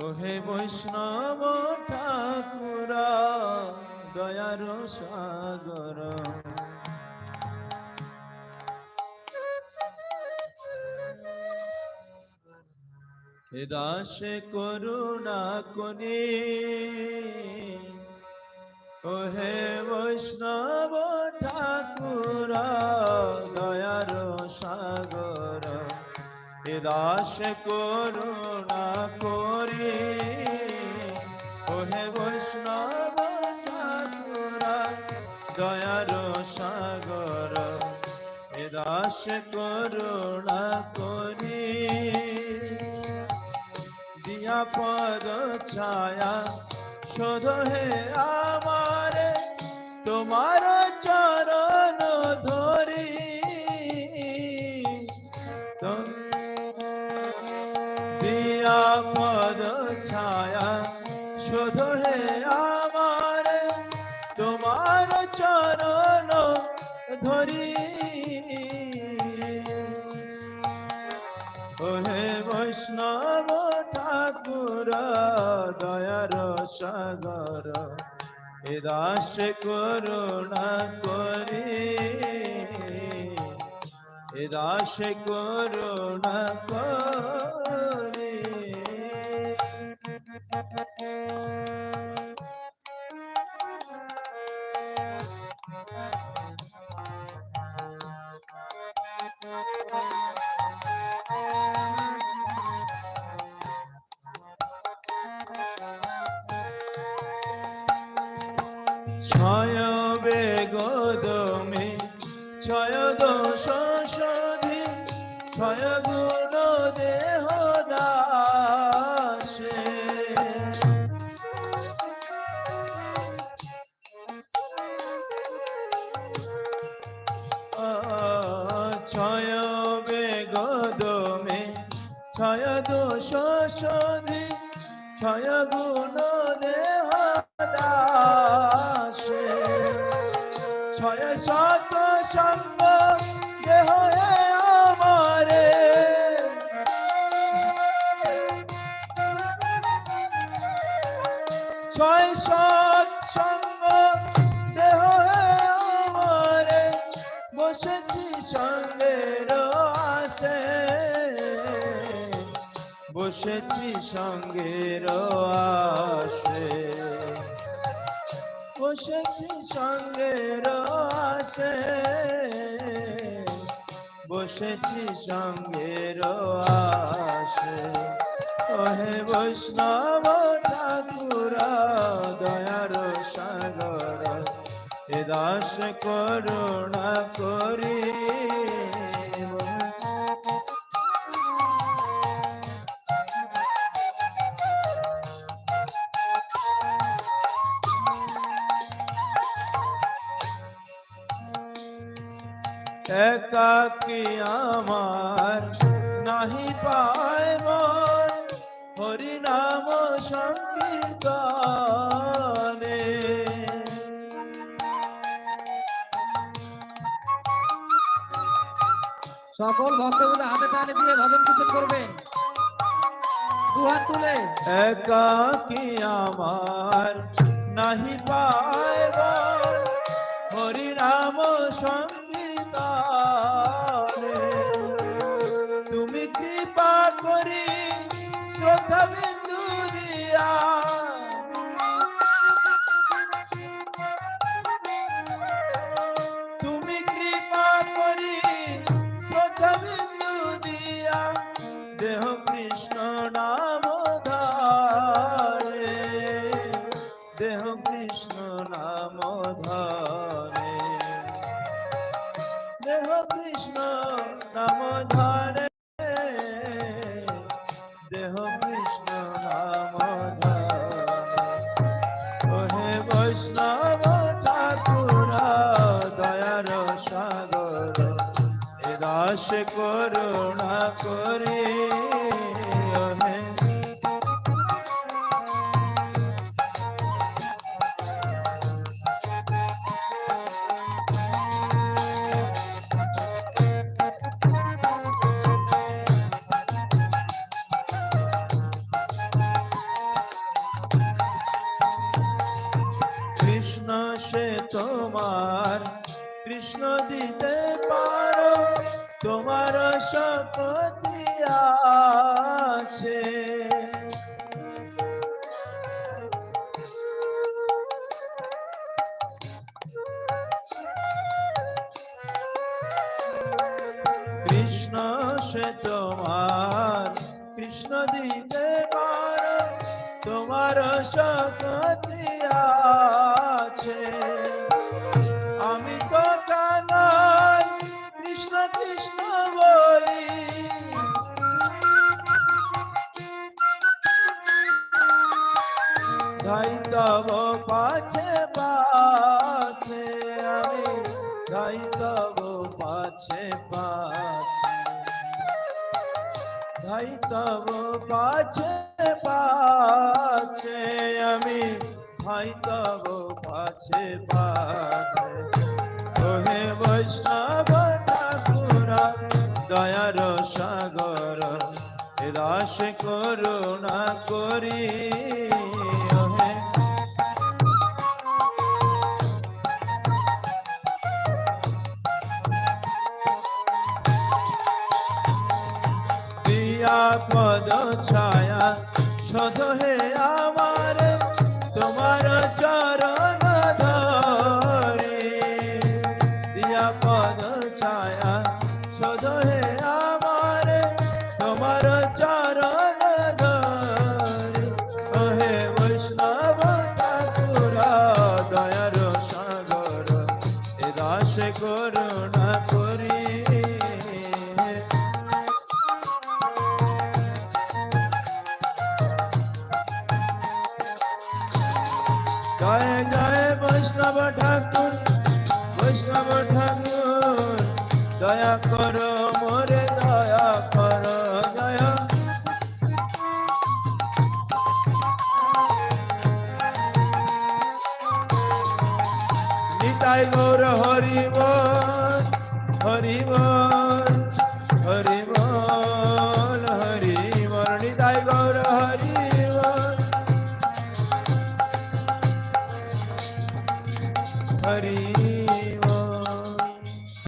ওহে বৈষ্ণব ঠাকুর দয়ার সাগর। হে দাসে করুণা করি ওহে বৈষ্ণব ঠাকুর দয়ার সাগর। এ দাস করুণা করি। ওহে বৈষ্ণব ঠাকুর দয়ার সাগর, এ দাস করুণা করি। দিয়া পদ ছায়া, শোধ হে আমারে, তোমার পদ ছায়া। শোধ হে আমারে, তোমার চরণ ধরি। ওহে বৈষ্ণব ঠাকুর, দয়ার সাগর, এ দাস করুণা করি। দাস করুণা করি। ছয় বেগদমে ছয় সধি ছয় গুণ দেহ দাসে। ছয় বেগদমে ছয় দোষ সধি ছয় গুণ দেহ দাসে। ছয় শত সঙ্গ বসেছি সঙ্গের আসে বসেছি সঙ্গের আসে বসেছি সঙ্গের আসে বসেছি সঙ্গের আসে ওহে বৈষ্ণব ঠাকুর, দয়ার এ দাস করুণা করি আমার নাহি পায় মন? হরি নাম সংকীর্তনে সকল ভক্তবৃন্দ হাতে তালি দিয়ে ভজন কীর্তন করবেন দু হাত তুলে। একাকি আমার নাহি পায় হরি নাম সংকীর্তনে তুমি কৃপা করি শ্রদ্ধা বিন্দু দিয়া। দেহ কৃষ্ণ নাম ধারে। দেহ কৃষ্ণ নাম ধারে। দেহ কৃষ্ণ নাম ধারে। ওহে বৈষ্ণব ঠাকুর, দয়ার সাগর, এ দাস করুণা করি। দিতে পারো তোমার শক্তি ধাই তব পাছে পাছে, আমি ধাই তব পাছে পাছে। ধাই তব পাছে পাছে, আমি ভাই তব পাছে পাছে। ওহে বৈষ্ণব ঠাকুরা, দয়ার সাগর দাস করুণা করি। দিয়া পদ ছায়া। সদ হে আমার